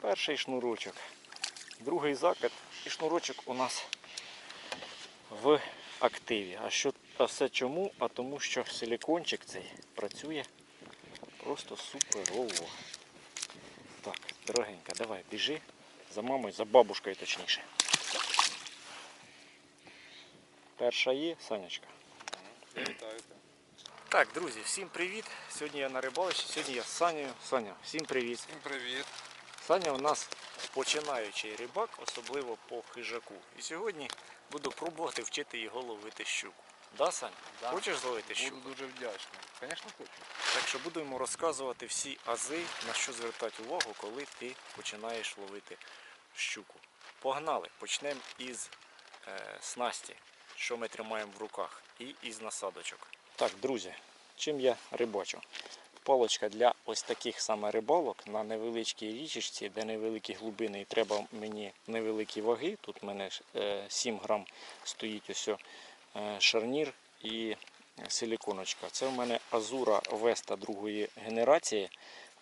Перший шнурочок, другий закид і шнурочок у нас в активі. А що а все чому? А тому що силікончик цей працює просто суперово. Так, дорогенька, давай, біжи за мамою, за бабушкою точніше. Перша є, Санечка. Вітаю. Так, друзі, всім привіт. Сьогодні я на рибалищі, сьогодні я з Санею. Саня, всім привіт. Всім привіт. Саня у нас починаючий рибак, особливо по хижаку. І сьогодні буду пробувати вчити його ловити щуку. Да, Сань? Да. Хочеш зловити щуку? Буду дуже вдячний. Звісно, хочу. Так що будемо розказувати всі ази, на що звертати увагу, коли ти починаєш ловити щуку. Погнали! Почнемо із е, снасті, що ми тримаємо в руках, і із насадочок. Так, друзі, чим я рибачу? Палочка для ось таких саме рибалок на невеличкій річечці, де невеликі глибини і треба мені невеликі ваги. Тут в мене е, 7 грам стоїть ось е, шарнір і силіконочка. Це в мене Азура Веста другої генерації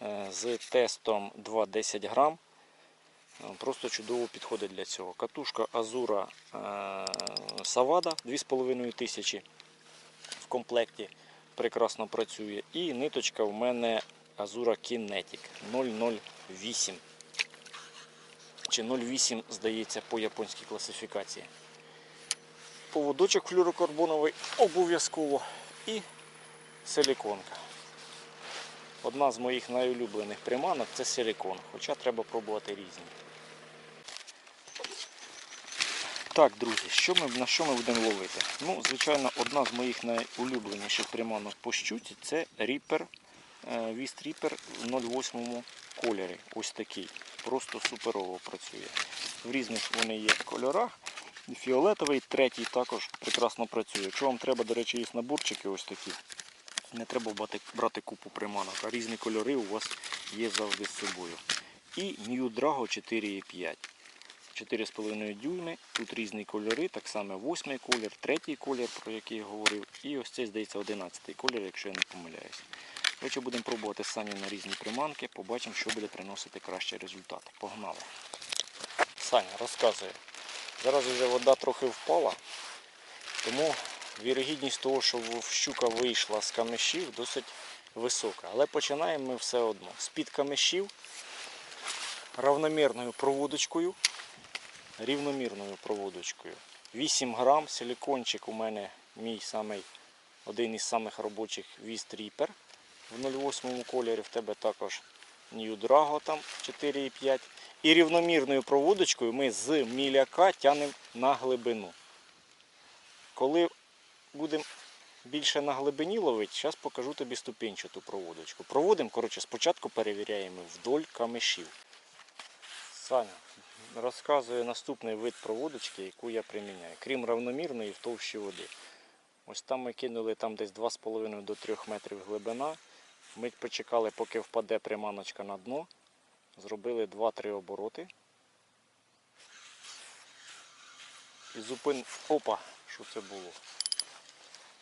е, з тестом 2,10 грам. Е, Просто чудово підходить для цього. Катушка Азура Савада 2500 в комплекті прекрасно працює. І ниточка в мене Azura Kinetic 008. Чи 0,8, здається, по японській класифікації. Поводочок флюрокарбоновий обов'язково і силіконка. Одна з моїх найулюблених приманок це силікон, хоча треба пробувати різні. Так, друзі, що ми, на що ми будемо ловити? Ну, звичайно, одна з моїх найулюбленіших приманок по щуці це Reaper, е, Віст Reaper в 08 кольорі. Ось такий. Просто суперово працює. В різних вони є кольорах. Фіолетовий, третій також прекрасно працює. Якщо вам треба, до речі, є наборчики ось такі. Не треба брати, брати купу приманок, а різні кольори у вас є завжди з собою. І New Drago 4,5. 4,5 дюйми. Тут різні кольори, так само 8 колір, третій колір, про який я говорив, і ось цей, здається, 11 колір, якщо я не помиляюсь. Коротше, будемо пробувати самі на різні приманки, побачимо, що буде приносити кращий результат. Погнали. Саня, розказує. Зараз вже вода трохи впала, тому вірогідність того, що щука вийшла з камешів, досить висока. Але починаємо ми все одно. З-під камешів равномірною проводочкою рівномірною проводочкою. 8 грам, силікончик у мене мій самий, один із самих робочих Віст Reaper в 08 кольорі, в тебе також New Drago там 4,5. І рівномірною проводочкою ми з міляка тянемо на глибину. Коли будемо більше на глибині ловити, зараз покажу тобі ступенчату проводочку. Проводимо, коротше, спочатку перевіряємо вдоль камешів. Саня, розказує наступний вид проводочки, яку я приміняю. Крім равномірної в товщі води. Ось там ми кинули там десь 2,5 до 3 метрів глибина. Ми почекали, поки впаде приманочка на дно. Зробили 2-3 обороти. І зупин... Опа, що це було?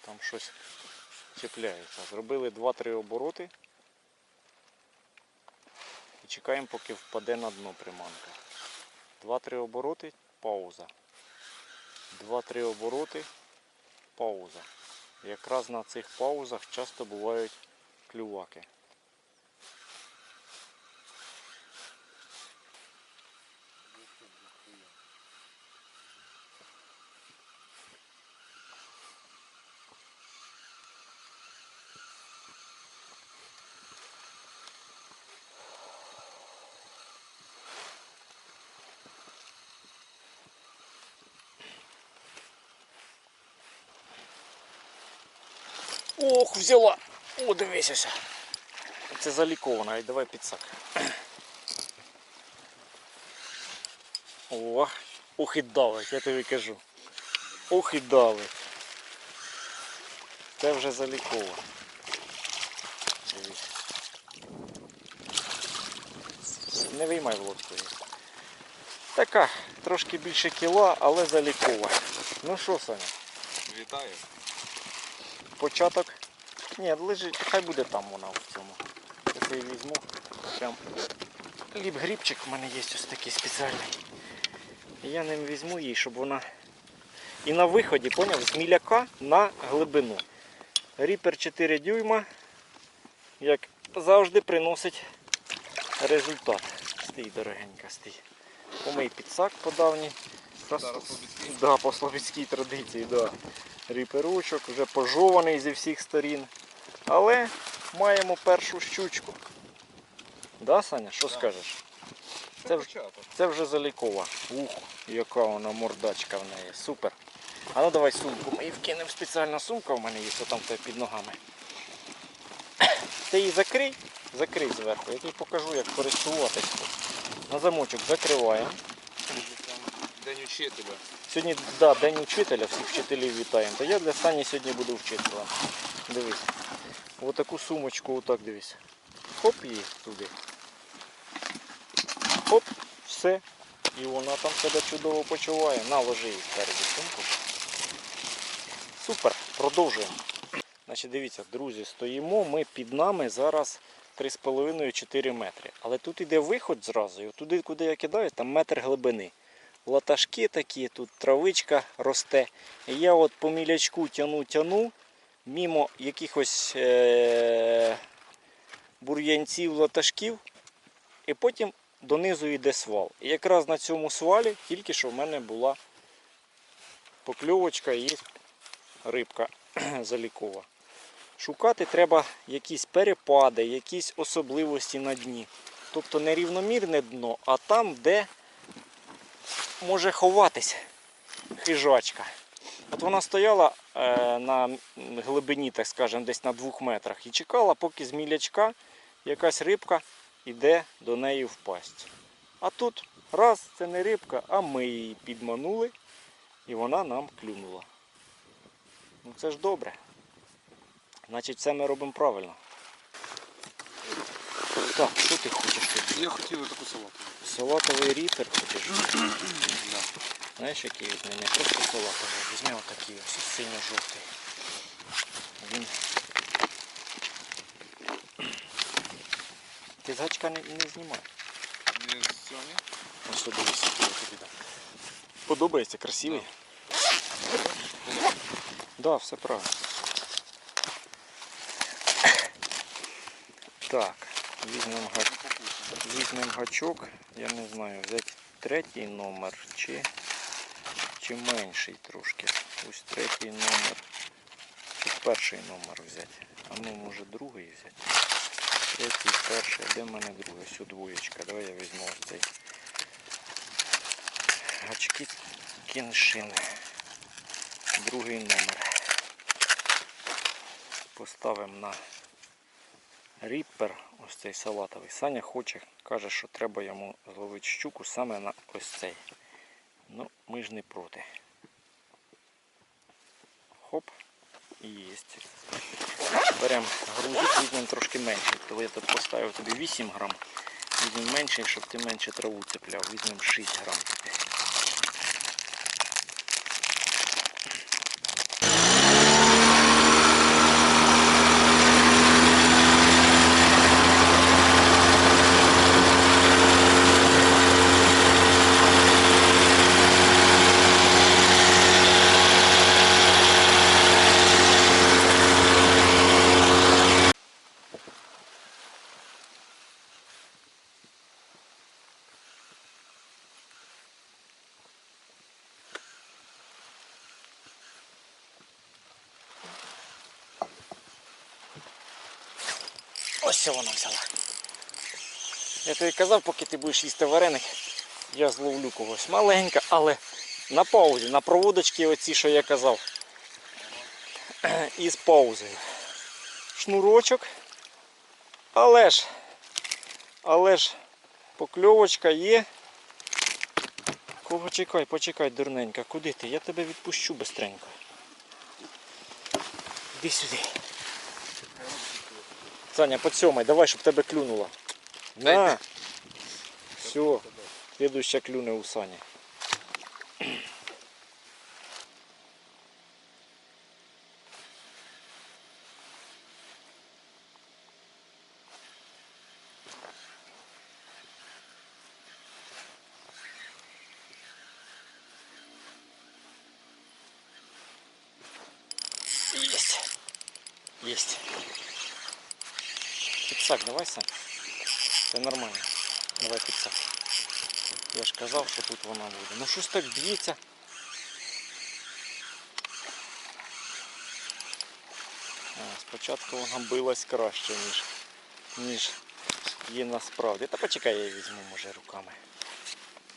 Там щось чіпляється. Зробили 2-3 обороти. І чекаємо, поки впаде на дно приманка. 2-3 обороти, пауза. 2-3 обороти, пауза. Якраз на цих паузах часто бувають клюваки. Ох, взяла! О, дивися. Це заліковано, і давай підсак. О, ох і давить, я тобі кажу. Ох і давить. Це вже заліковано. Не виймай в лодку її. Така, трошки більше кіла, але залікова. Ну що, Саня, Вітаю. початок. Ні, лежить, хай буде там вона в цьому. Я її візьму. Прям ліп-грібчик в мене є ось такий спеціальний. Я ним візьму її, щоб вона. І на виході, поняв, з міляка на глибину. Ріпер 4 дюйма, як завжди, приносить результат. Стій, дорогенька, стій. Помий підсак по давній. Да, по слов'янській традиції, да. Ріперочок, вже пожований зі всіх сторін. Але маємо першу щучку. Да, Саня, що Да. скажеш? Це вже- Це вже залікова. Ух, яка вона мордачка в неї. Супер. А ну давай сумку. Ми її вкинемо спеціальна сумка в мене є, що там тебе під ногами. Ти її закрий, закрий зверху, я тобі покажу, як користуватись. На замочок закриваємо. День учителя. Сьогодні да, день учителя, всіх вчителів вітаємо. Та я для Сані сьогодні буду вчителем. Дивись. Отаку сумочку, отак дивись. Хоп її туди. Хоп, все. І вона там себе чудово почуває. На, ложи її спереді сумку. Супер, продовжуємо. Значить, дивіться, друзі, стоїмо ми під нами зараз 3,5-4 метри. Але тут іде виход зразу, і туди, куди я кидаю, там метр глибини латашки такі, тут травичка росте. І я от по мілячку тяну, тяну, мімо якихось е- бур'янців, латашків, і потім донизу йде свал. І якраз на цьому свалі тільки що в мене була покльовочка і рибка залікова. Шукати треба якісь перепади, якісь особливості на дні. Тобто не рівномірне дно, а там, де може ховатись хижачка. От вона стояла е, на глибині, так скажемо, десь на двох метрах і чекала, поки з мілячка якась рибка йде до неї в пасть. А тут раз, це не рибка, а ми її підманули і вона нам клюнула. Ну це ж добре. Значить, це ми робимо правильно. Так, що ти хочеш? Я хотів таку салату. Салатовий ріпер хочеш? Да. Знаєш, який від мене? Просто салатовий. Візьми отакий ось синьо-жовтий. Він. Ти з гачка не, не знімай. Не з цього, ні? Ось дивись, я тобі дам. Подобається, красивий? Так, да, все правильно. Так, візьмемо га... візьмемо гачок. Я не знаю, взяти третій номер чи, чи менший трошки. Ось третій номер. Чи перший номер взяти. А ну може другий взяти. Третій, перший, де в мене другий? Ось двоєчка. Давай я візьму ось цей. Гачки кіншин. Другий номер. Поставимо на ріппер, ось цей салатовий. Саня хоче, каже, що треба йому зловити щуку саме на ось цей. Ми ж не проти. Хоп. І єсть. Беремо грузик, візьмемо трошки менше. То я тут поставив тобі 8 грам. Візьмемо менше, щоб ти менше траву цепляв. Візьмемо 6 грам тобі. Ось це вона взяла. Я тобі казав, поки ти будеш їсти вареник, я зловлю когось. Маленька, але на паузі, на проводочки оці, що я казав. І з паузою. Шнурочок. Але ж, але ж покльовочка є. Кого чекай, почекай, дурненька, куди ти? Я тебе відпущу бистренько. Іди сюди. Саня, подсьомай, давай, щоб тебе клюнуло. На. Все. Слідуюча клюне у сані. Есть. Есть. Підсак давай сам. Це нормально. Давай підсак. Я ж казав, що тут вона буде. Ну щось так б'ється. Спочатку вона билась краще, ніж, ніж є насправді. Та почекай, я її візьму, може, руками.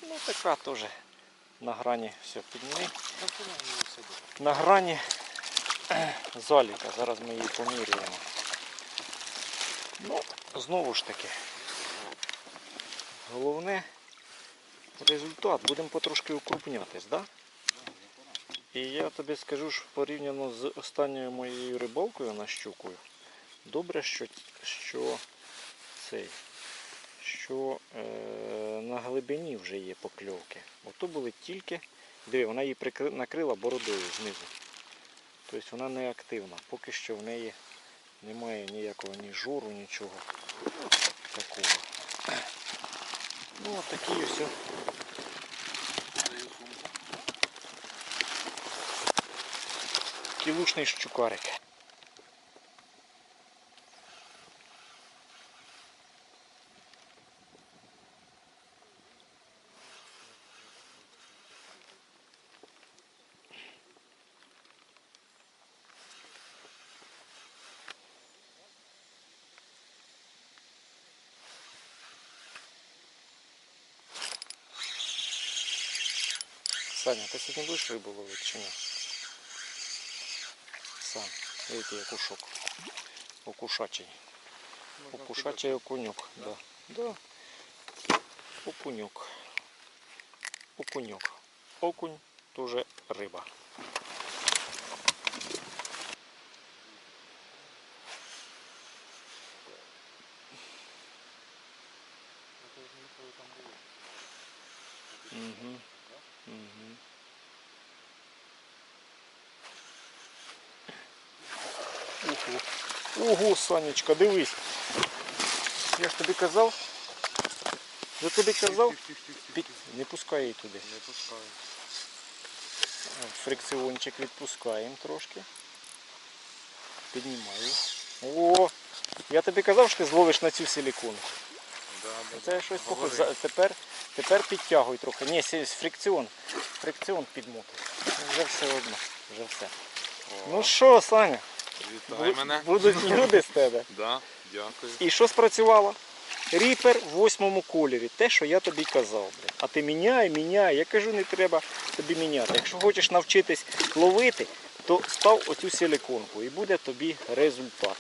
Ну така теж на грані все підніми. На грані заліка. Зараз ми її поміряємо. Ну, знову ж таки. Головне результат. Будемо потрошки укрупнятись, да? І я тобі скажу, що порівняно з останньою моєю рибалкою на щукою, добре, що, що цей, що е, на глибині вже є покльовки. Ото були тільки. Диви, вона її прикри, накрила бородою знизу. Тобто вона не активна. Поки що в неї немає ніякого ні жору, нічого такого. Ну, от такі все. Кілушний щукарик. Саня, ти сьогодні будеш рибу ловити чи ні? Сам, видите, окушок. Окушачий. Окушачий окунюк. Да. Да. Окунюк. Окунюк. Окунь тоже риба. Ого. Ого, Санечка, дивись. Я ж тобі казав. Я тобі казав. Не пускай її туди. Не пускаю. Фрикціончик відпускаємо трошки. Піднімаю. О! Я тобі казав, що ти зловиш на цю силікону. Да, да, Це да. щось похоже. Тепер, тепер підтягуй трохи. Ні, фрикціон. Фрикціон підмотуй. Вже все одно. Вже все. О, Ну що, Саня, Вітай мене. будуть люди з тебе. Да, дякую. І що спрацювало? Ріпер в восьмому кольорі. Те, що я тобі казав. А ти міняй, міняй. Я кажу, не треба тобі міняти. Якщо хочеш навчитись ловити, то став оцю силиконку і буде тобі результат.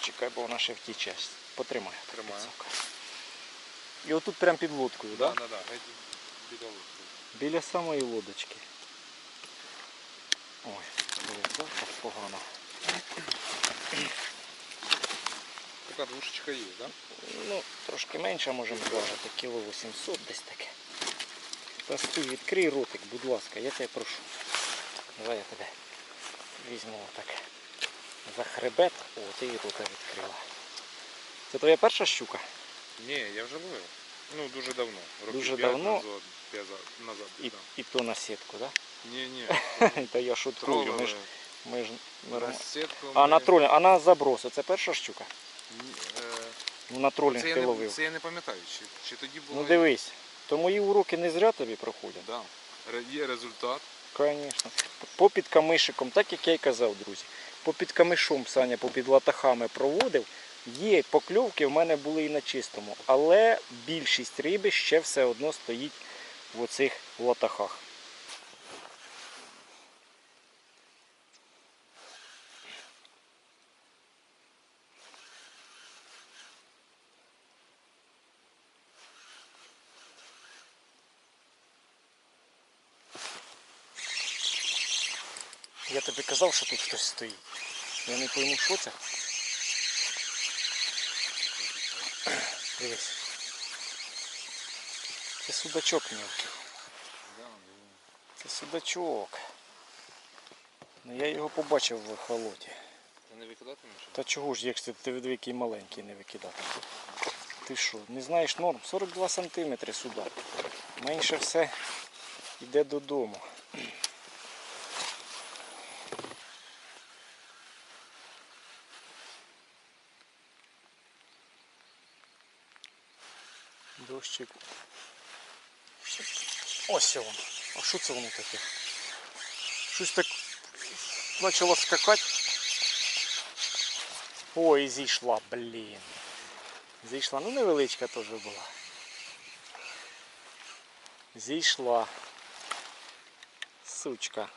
Чекай, бо вона ще втіче. Потримай. Тримаю. І отут прям під лодкою, Да, так? да, да. Біля лодки. Біля самої лодочки. Ой, так погано. Така двушечка є, да? Ну, трошки менше можемо зважити, кіло 800 десь таке. Пастуй, відкрий ротик, будь ласка, я тебе прошу. Давай я тебе візьму отак. За хребет. О, ти і рота відкрила. Це твоя перша щука? Ні, я вже ловив. Ну, дуже давно. Років Дуже давно? Назад, п'ять назад, І, да. і то на сітку, так? Ні, ні. Та я шуткую. Ми ми ж норм- На сітку А ми- на тролінг, а на заброси це перша щука? Ні, е, Ну на тролінг Це я, ти не, ловив. це я не пам'ятаю, чи, чи тоді було. Ну дивись, то мої уроки не зря тобі проходять. Да. Ре- Є результат. Звісно. Попід камишиком, так як я й казав, друзі. Попід камишом Саня попід латахами проводив. Є покльовки в мене були і на чистому, але більшість риби ще все одно стоїть в оцих латахах. Я тобі казав, що тут хтось стоїть. Я не пойму, що це. Дивись. Це судачок мілкий. Це судачок. Ну я його побачив в ехолоті. Ти не викидатимеш? Та чого ж, якщо ти диви, який маленький не викидати? Ти що, не знаєш норм? 42 сантиметри судак. Менше все йде додому. Дощик. Ось воно. А що це воно таке? Щось так почало скакати. Ой, зійшла, блін. Зійшла. Ну невеличка теж була. Зійшла. Сучка.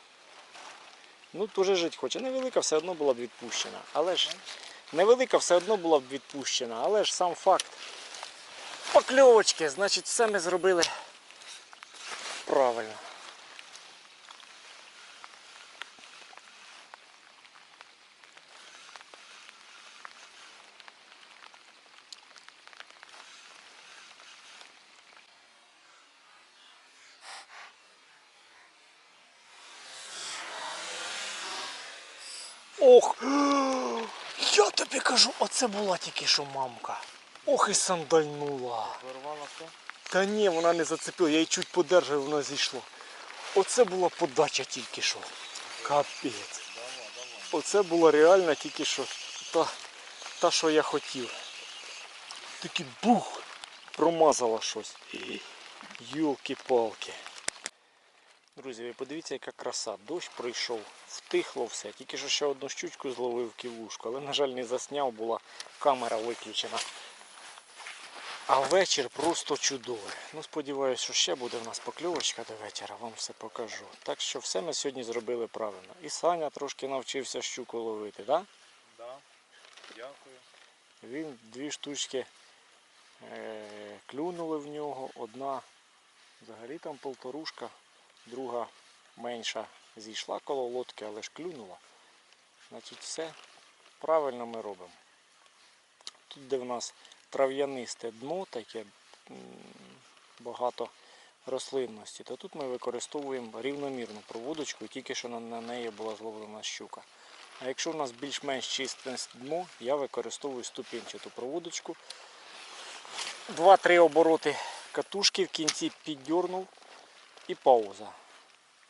Ну, теж жить хоче. Невелика все одно була б відпущена. Але ж невелика все одно була б відпущена, але ж сам факт. Покльовочки, значить, все ми зробили правильно. Ох! Я тобі кажу, оце була тільки що мамка. Ох і сандальнула. Вирвала все? Та ні, вона не зацепила, я її чуть подержав, вона зійшла. Оце була подача тільки що. Капець. Оце була реально тільки що та, та що я хотів. Такий бух! Промазала щось. Йолки-палки. Друзі, ви подивіться, яка краса. Дощ пройшов, втихло все. Тільки що ще одну щучку зловив кілушку, але, на жаль, не засняв, була камера виключена. А вечір просто чудовий. Ну, сподіваюся, що ще буде в нас покльовочка до вечора, вам все покажу. Так що все ми сьогодні зробили правильно. І Саня трошки навчився щуку ловити, так? Да. Дякую. Він дві штучки е, клюнули в нього. Одна взагалі там полторушка, друга менша зійшла коло лодки, але ж клюнула. Значить, все правильно ми робимо. Тут, де в нас трав'янисте дно, таке багато рослинності, то тут ми використовуємо рівномірну проводочку, тільки що на, неї була зловлена щука. А якщо в нас більш-менш чисте дно, я використовую ступінчату проводочку. Два-три обороти катушки в кінці піддернув і пауза.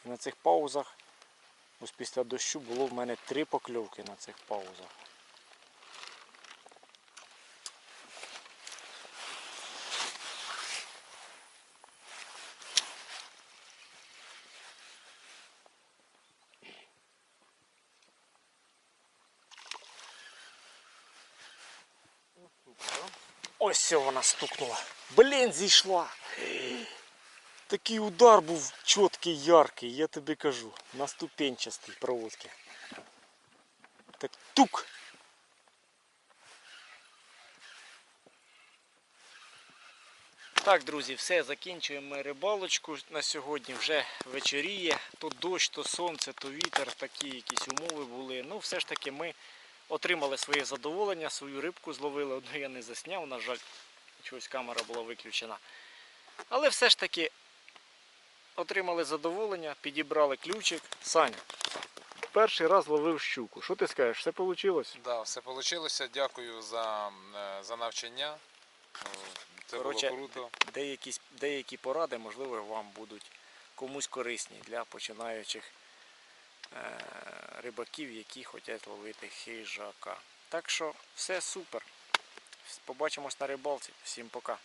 І на цих паузах, ось після дощу було в мене три покльовки на цих паузах. Ось вона стукнула. Блін, зійшла. Такий удар був чіткий, яркий, я тобі кажу. На ступенчастій проводці. Так тук. Так, друзі, все, закінчуємо рибалочку на сьогодні. Вже вечоріє. То дощ, то сонце, то вітер, такі якісь умови були. Ну, все ж таки ми отримали своє задоволення, свою рибку зловили. Одну я не засняв, на жаль, чогось камера була виключена. Але все ж таки отримали задоволення, підібрали ключик. Саня, перший раз ловив щуку. Що ти скажеш? Все вийшло? Да, все вийшло. Дякую за, е, за навчання. Це Коротше, було круто. Деякі, деякі поради, можливо, вам будуть комусь корисні для починаючих рибаків, які хочуть ловити хижака. Так що все супер. Побачимось на рибалці. Всім пока.